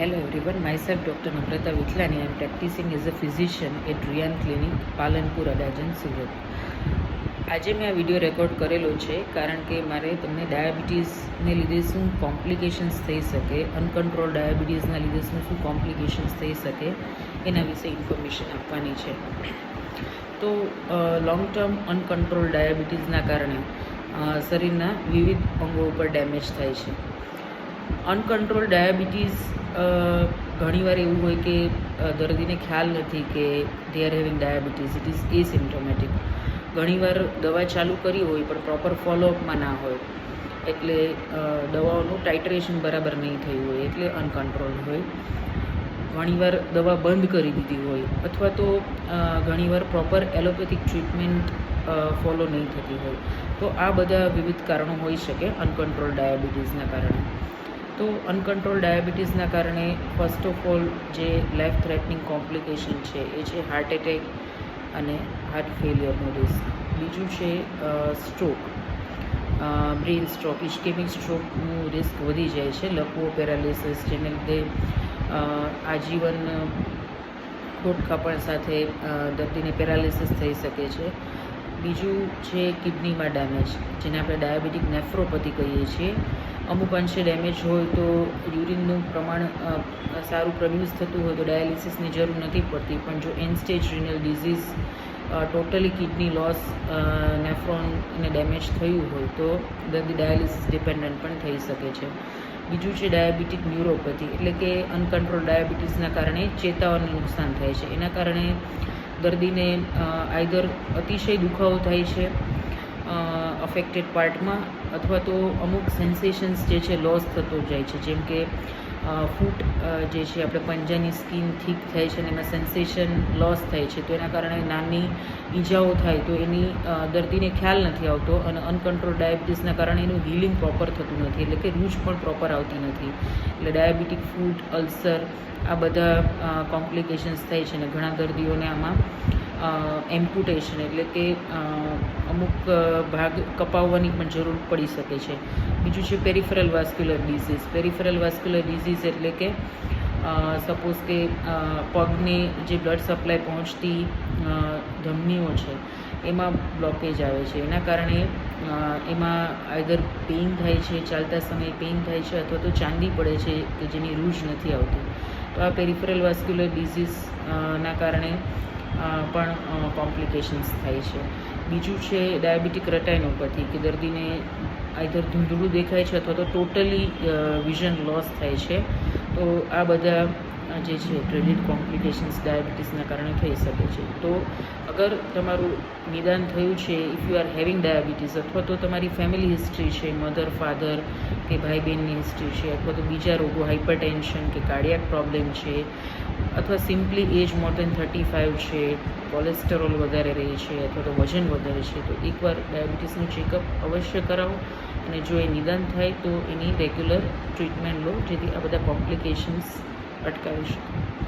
Hello everyone, myself Dr. Namrata Vitlani. I am practicing as a physician at Riyan Clinic, Palanpur Adajan Surat આજે મેં આ video record કરેલો છે કારણ કે મારે તમને ડાયાબિટીસને લીધે શું કોમ્પ્લિકેશન્સ થઈ શકે અનકન્ટ્રોલ ડાયાબિટીસના લીધે શું શું કોમ્પ્લિકેશન્સ થઈ શકે એના વિશે ઇન્ફોર્મેશન આપવાની છે તો લોંગ ટર્મ અનકન્ટ્રોલ ડાયાબિટીસના કારણે શરીરના વિવિધ અંગો ઉપર ડેમેજ થાય છે અનકન્ટ્રોલ ડાયાબિટીસ ઘણીવાર એવું હોય કે દર્દીને ખ્યાલ નથી કે they are having diabetes it is asymptomatic ઘણીવાર દવા ચાલુ કરી હોય પણ પ્રોપર ફોલોઅપમાં ના હોય. એટલે દવાઓનું ટાઇટ્રેશન બરાબર નહીં થયું હોય, એટલે અનકન્ટ્રોલ હોય. ઘણીવાર દવા બંધ કરી દીધી હોય, અથવા તો ઘણીવાર પ્રોપર એલોપેથિક ટ્રીટમેન્ટ ફોલો નહીં થતી હોય. તો આ બધા વિવિધ કારણો હોઈ શકે અનકન્ટ્રોલ ડાયાબિટીસના કારણે. તો અનકન્ટ્રોલ ડાયાબિટીસના કારણે ફર્સ્ટ ઓફ ઓલ જે લાઈફ થ્રેટનિંગ કોમ્પ્લિકેશન છે, એ છે હાર્ટ એટેક અને હાર્ટ ફેલિયરનું રિસ્ક બીજું છે સ્ટ્રોક બ્રેઇન સ્ટ્રોક ઇસ્કેમિક સ્ટ્રોકનું રિસ્ક વધી જાય છે લકવો પેરાલિસિસ જેને લીધે આજીવન ખોટખાપણ સાથે દર્દીને પેરાલિસિસ થઈ શકે છે. બીજું છે કિડનીમાં ડેમેજ જેને આપણે ડાયાબિટીક નેફ્રોપથી કહીએ છીએ. અમુક અંશે ડેમેજ હોય તો યુરિનનું પ્રમાણ સારું પ્રોડ્યુસ થતું હોય તો ડાયાલિસિસની જરૂર નથી પડતી. પણ જો end stage renal disease totally kidney loss નેફ્રોનને damage થયું હોય તો દર્દી ડાયાલિસિસ ડિપેન્ડન્ટ પણ થઈ શકે છે. બીજું છે ડાયાબિટીક ન્યુરોપથી, એટલે કે અનકન્ટ્રોલ ડાયાબિટીસના કારણે ચેતાઓને નુકસાન થાય છે. એના કારણે દર્દીને આઈધર અતિશય દુખાવો થાય છે અફેક્ટેડ પાર્ટમાં અથવા તો અમુક સેન્સેશન્સ જે છે લોસ થતો જાય છે. જેમ કે ફૂટ જે છે આપણે પંજાની સ્કિન ઠીક થાય છે અને એમાં સેન્સેશન લોસ થાય છે, તો એના કારણે નાની ઈજાઓ થાય, તો એની દર્દીને ખ્યાલ નથી આવતો અને અનકન્ટ્રોલ ડાયાબિટીસના કારણે એનું હિલિંગ પ્રોપર થતું નથી, એટલે કે રૂચ પણ પ્રોપર આવતી નથી. એટલે ડાયાબિટીક, ફૂટ, અલ્સર આ બધા કોમ્પ્લિકેશન્સ થાય છે અને ઘણા દર્દીઓને આમાં એમ્પ્યુટેશન એટલે કે અમુક ભાગ કપાવવાની પણ જરૂર પડી શકે છે. બીજું છે peripheral vascular disease peripheral vascular disease એટલે કે સપોઝ કે પગને જે બ્લડ સપ્લાય પહોંચતી ધમનીઓ છે, એમાં બ્લોકેજ આવે છે. એના કારણે એમાં આઈધર પેઇન થાય છે, ચાલતા સમયે પેઇન થાય છે અથવા તો ચાંદી પડે છે કે જેની રૂજ નથી આવતી. તો આ પેરિફરલ વાસ્ક્યુલર ડિઝીઝના કારણે પણ કોમ્પ્લિકેશન્સ થાય છે. બીજું છે ડાયાબિટીક રટાઇનોપથી કે દર્દીને આઈધર ધૂંધળું દેખાય છે અથવા તો ટોટલી વિઝન લોસ થાય છે. તો આ બધા જે છે ક્રેડિટ કોમ્પ્લિકેશન્સ ડાયાબિટીસના કારણે થઈ શકે છે. તો અગર તમારું નિદાન થયું છે if you are having diabetes અથવા તો તમારી ફેમિલી હિસ્ટ્રી છે મધર ફાધર કે ભાઈ બહેનની હિસ્ટ્રી છે, અથવા તો બીજા રોગો હાઇપરટેન્શન કે કાર્ડિયાક પ્રોબ્લેમ છે અથવા simply age more than thirty five છે કોલેસ્ટરોલ વધારે રહે છે અથવા તો વજન વધારે છે, તો એકવાર ડાયાબિટીસનું ચેકઅપ અવશ્ય કરાવો. અને જો એ નિદાન થાય, તો એની રેગ્યુલર ટ્રીટમેન્ટ લો, જેથી આ બધા કોમ્પ્લિકેશન્સ અટકાવી શકે.